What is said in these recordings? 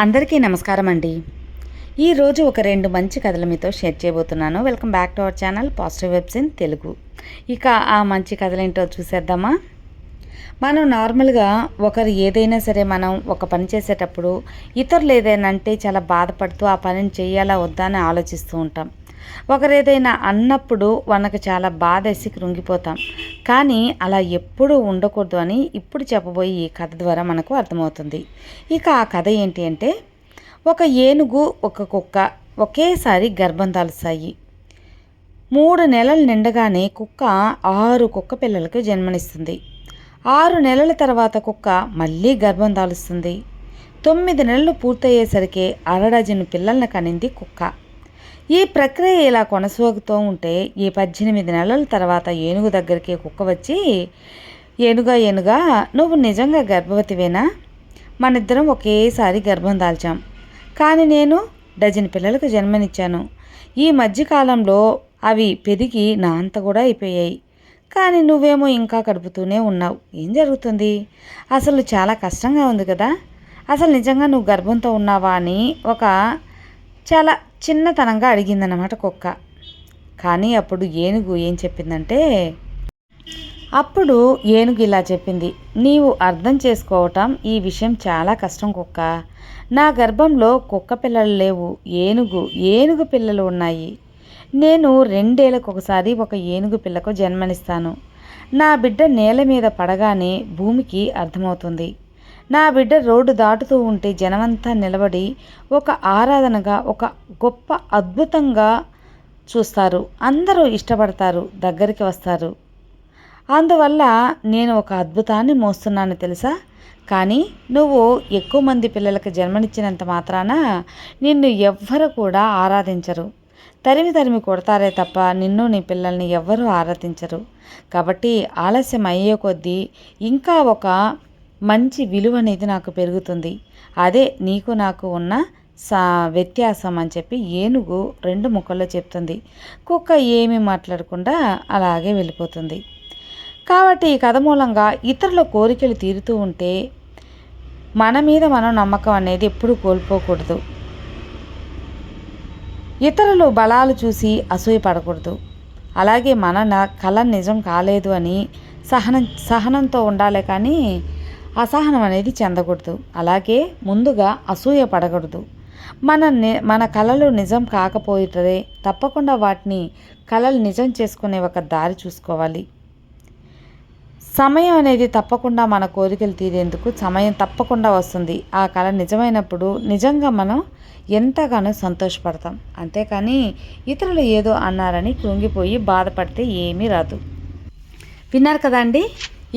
అందరికీ నమస్కారం అండి. ఈరోజు ఒక రెండు మంచి కథలు మీతో షేర్ చేయబోతున్నాను. Welcome back to our channel positive vibes in Telugu. ఇక ఆ మంచి కథలు ఏంటో చూసేద్దామా? మనం నార్మల్గా ఒకరు ఏదైనా సరే మనం ఒక పని చేసేటప్పుడు ఇతరులు ఏదైనా అంటే చాలా బాధపడుతూ ఆ పనిని చేయాలా వద్దా అని ఆలోచిస్తూ ఉంటాం. ఒకరేదైనా అన్నప్పుడు మనకు చాలా బాధేసి కృంగిపోతాం. కానీ అలా ఎప్పుడూ ఉండకూడదు అని ఇప్పుడు చెప్పబోయే ఈ కథ ద్వారా మనకు అర్థమవుతుంది. ఇక ఆ కథ ఏంటి అంటే ఒక ఏనుగు ఒక కుక్క ఒకేసారి గర్భం దాలుస్తాయి మూడు నెలలు నిండగానే కుక్క ఆరు కుక్క పిల్లలకు జన్మనిస్తుంది. ఆరు నెలల తర్వాత కుక్క మళ్ళీ గర్భం దాలుస్తుంది తొమ్మిది నెలలు పూర్తయ్యేసరికి అరడజను పిల్లలను కనింది కుక్క. ఈ ప్రక్రియ ఇలా కొనసాగుతూ ఉంటే ఈ పద్దెనిమిది నెలల తర్వాత ఏనుగు దగ్గరికి కుక్క వచ్చి ఏనుగా ఏనుగా నువ్వు నిజంగా గర్భవతివేనా? మనిద్దరం ఒకేసారి గర్భం దాల్చాం. కానీ నేను డజన్ పిల్లలకు జన్మనిచ్చాను. ఈ మధ్యకాలంలో అవి పెరిగి నా అంత కూడా అయిపోయాయి. కానీ నువ్వేమో ఇంకా కడుపుతూనే ఉన్నావు. ఏం జరుగుతుంది? అసలు చాలా కష్టంగా ఉంది కదా. అసలు నిజంగా నువ్వు గర్భంతో ఉన్నావా? అని ఒక చాలా చిన్నతనంగా అడిగిందన్నమాట కుక్క. కానీ అప్పుడు ఏనుగు ఏం చెప్పిందంటే అప్పుడు ఏనుగు ఇలా చెప్పింది నీవు అర్థం చేసుకోవటం ఈ విషయం చాలా కష్టం కుక్క. నా గర్భంలో కుక్క పిల్లలు లేవు ఏనుగు ఏనుగు పిల్లలు ఉన్నాయి. నేను రెండేళ్ళకు ఒకసారి ఒక ఏనుగు పిల్లకు జన్మనిస్తాను. నా బిడ్డ నేల మీద పడగానే భూమికి అర్థమవుతుంది. నా బిడ్డ రోడ్డు దాటుతూ ఉంటే జనమంతా నిలబడి ఒక ఆరాధనగా ఒక గొప్ప అద్భుతంగా చూస్తారు. అందరూ ఇష్టపడతారు దగ్గరికి వస్తారు. అందువల్ల నేను ఒక అద్భుతాన్ని మోస్తున్నాను తెలుసా? కానీ నువ్వు ఎక్కువ మంది పిల్లలకు జన్మనిచ్చినంత మాత్రాన నిన్ను ఎవ్వరు కూడా ఆరాధించరు. తరిమి తరిమి కొడతారే తప్ప నిన్ను నీ పిల్లల్ని ఎవ్వరూ ఆరాధించరు. కాబట్టి ఆలస్యం అయ్యే కొద్దీ ఇంకా ఒక మంచి విలువ అనేది నాకు పెరుగుతుంది. అదే నీకు నాకు ఉన్న సా వ్యత్యాసం అని చెప్పి ఏనుగు రెండు ముక్కల్లో చెప్తుంది. కుక్క ఏమీ మాట్లాడకుండా అలాగే వెళ్ళిపోతుంది. కాబట్టి ఈ కథ మూలంగా ఇతరుల కోరికలు తీరుతూ ఉంటే మన మీద మనం నమ్మకం అనేది ఎప్పుడూ కోల్పోకూడదు. ఇతరులు బలాలు చూసి అసూయపడకూడదు అలాగే మన కళ నిజం కాలేదు అని సహనం సహనంతో ఉండాలి కానీ అసహనం అనేది చెందకూడదు. అలాగే ముందుగా అసూయ పడకూడదు. మన మన కళలు నిజం కాకపోయితే తప్పకుండా వాటిని కళలు నిజం చేసుకునే ఒక దారి చూసుకోవాలి. సమయం అనేది తప్పకుండా మన కోరికలు తీరేందుకు సమయం తప్పకుండా వస్తుంది. ఆ కళ నిజమైనప్పుడు నిజంగా మనం ఎంతగానో సంతోషపడతాం. అంతేకాని ఇతరులు ఏదో అన్నారని కృంగిపోయి బాధపడితే ఏమీ రాదు. విన్నారు కదండి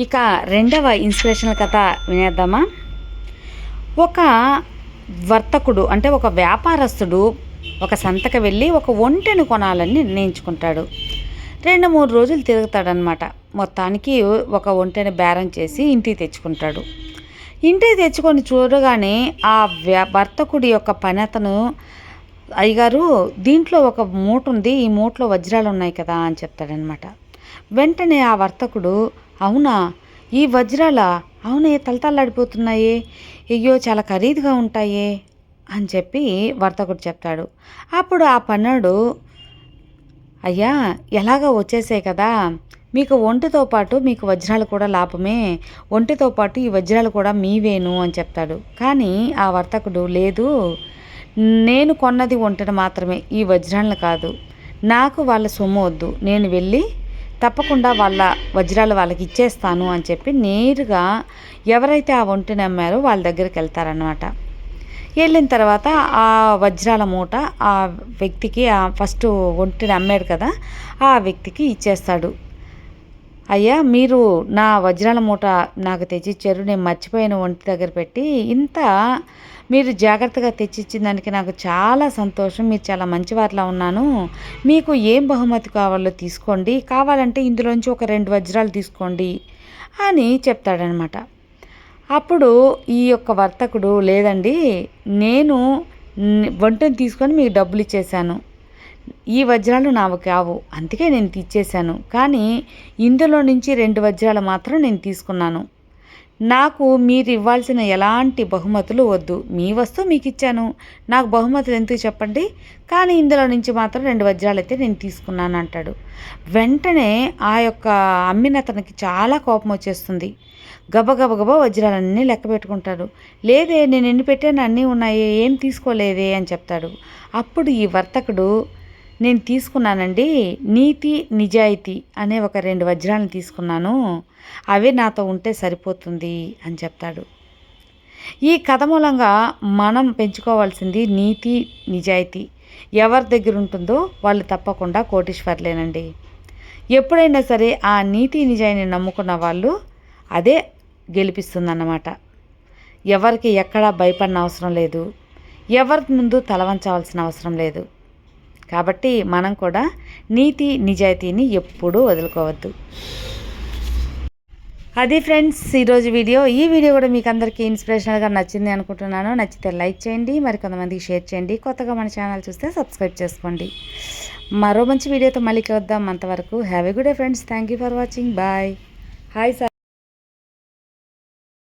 ఇక రెండవ ఇన్స్పిరేషనల్ కథ వినేద్దామా? ఒక వర్తకుడు అంటే ఒక వ్యాపారస్తుడు ఒక సంతకు వెళ్ళి ఒక ఒంటెను కొనాలని నిర్ణయించుకుంటాడు. రెండు మూడు రోజులు తిరుగుతాడనమాట మొత్తానికి ఒక ఒంటెని బేరం చేసి ఇంటికి తెచ్చుకుంటాడు. ఇంటికి తెచ్చుకొని చూడగానే ఆ వర్తకుడి యొక్క పని అతను అయ్యగారు దీంట్లో ఒక మూట ఉంది ఈ మూటలో వజ్రాలు ఉన్నాయి కదా అని చెప్తాడనమాట వెంటనే ఆ వర్తకుడు అవునా? ఈ వజ్రాల అవునే తలతల్లాడిపోతున్నాయే. అయ్యో చాలా ఖరీదుగా ఉంటాయే అని చెప్పి వర్తకుడు చెప్తాడు. అప్పుడు ఆ పన్నాడు అయ్యా ఎలాగ వచ్చేసాయి కదా. మీకు ఒంటితో పాటు మీకు వజ్రాలు కూడా లాభమే. ఒంటితో పాటు ఈ వజ్రాలు కూడా మీవేను అని చెప్తాడు. కానీ ఆ వర్తకుడు లేదు నేను కొన్నది ఒంటిని మాత్రమే ఈ వజ్రాలను కాదు. నాకు వాళ్ళ సొమ్ము వద్దు. నేను వెళ్ళి తప్పకుండా వాళ్ళ వజ్రాలు వాళ్ళకి ఇచ్చేస్తాను అని చెప్పి నేరుగా ఎవరైతే ఆ ఒంటిని అమ్మారో వాళ్ళ దగ్గరికి వెళ్తారనమాట వెళ్ళిన తర్వాత ఆ వజ్రాల మూట ఆ వ్యక్తికి ఫస్ట్ ఒంటిని అమ్మాడు కదా ఆ వ్యక్తికి ఇచ్చేస్తాడు. అయ్యా మీరు నా వజ్రాల మూట నాకు తెచ్చిచ్చారు నేను మర్చిపోయిన ఒంటి దగ్గర పెట్టి. ఇంత మీరు జాగ్రత్తగా తెచ్చిచ్చిన దానికి నాకు చాలా సంతోషం. మీరు చాలా మంచివారిలా ఉన్నాను. మీకు ఏం బహుమతి కావాలో తీసుకోండి. కావాలంటే ఇందులోంచి ఒక రెండు వజ్రాలు తీసుకోండి అని చెప్తాడనమాట అప్పుడు ఈ యొక్క వర్తకుడు లేదండి నేను వంటను తీసుకొని మీకు డబ్బులు ఇచ్చేసాను. ఈ వజ్రాలు నావి కావు. అందుకే నేను తెచ్చేసాను కానీ ఇందులో నుంచి రెండు వజ్రాలు మాత్రం నేను తీసుకున్నాను. నాకు మీరు ఇవ్వాల్సిన ఎలాంటి బహుమతులు వద్దు. మీ వస్తువు మీకు ఇచ్చాను నాకు బహుమతులు ఎందుకు చెప్పండి? కానీ ఇందులో నుంచి మాత్రం రెండు వజ్రాలు అయితే నేను తీసుకున్నాను అంటాడు వెంటనే ఆ యొక్క అమ్మిన అతనికి చాలా కోపం వచ్చేస్తుంది. గబగబగబ వజ్రాలన్నీ లెక్క పెట్టుకుంటాడు. లేదే నేను ఎన్ని పెట్టాను అన్నీ ఉన్నాయి. ఏం తీసుకోలేదే అని చెప్తాడు. అప్పుడు ఈ వర్తకుడు నేను తీసుకున్నానండి నీతి నిజాయితీ అనే ఒక రెండు వజ్రాలను తీసుకున్నాను. అవే నాతో ఉంటే సరిపోతుంది అని చెప్తాడు. ఈ కథ మూలంగా మనం పెంచుకోవాల్సింది నీతి నిజాయితీ. ఎవరి దగ్గర ఉంటుందో వాళ్ళు తప్పకుండా కోటీశ్వర్లేనండి. ఎప్పుడైనా సరే ఆ నీతి నిజాయిని నమ్ముకున్న వాళ్ళు అదే గెలిపిస్తుందన్నమాట. ఎవరికి ఎక్కడా భయపడిన అవసరం లేదు. ఎవరి ముందు తలవంచవలసిన అవసరం లేదు. కాబట్టి మనం కూడా నీతి నిజాయితీని ఎప్పుడూ వదులుకోవద్దు. అది ఫ్రెండ్స్ ఈరోజు వీడియో. ఈ వీడియో కూడా మీకు అందరికీ ఇన్స్పిరేషనల్గా నచ్చింది అనుకుంటున్నాను. నచ్చితే లైక్ చేయండి మరి కొంతమందికి షేర్ చేయండి. కొత్తగా మన ఛానల్ చూస్తే సబ్స్క్రైబ్ చేసుకోండి. మరో మంచి వీడియోతో మళ్ళీ వద్దాం అంతవరకు have a good day friends. Thank you for watching. Bye. Hi sir.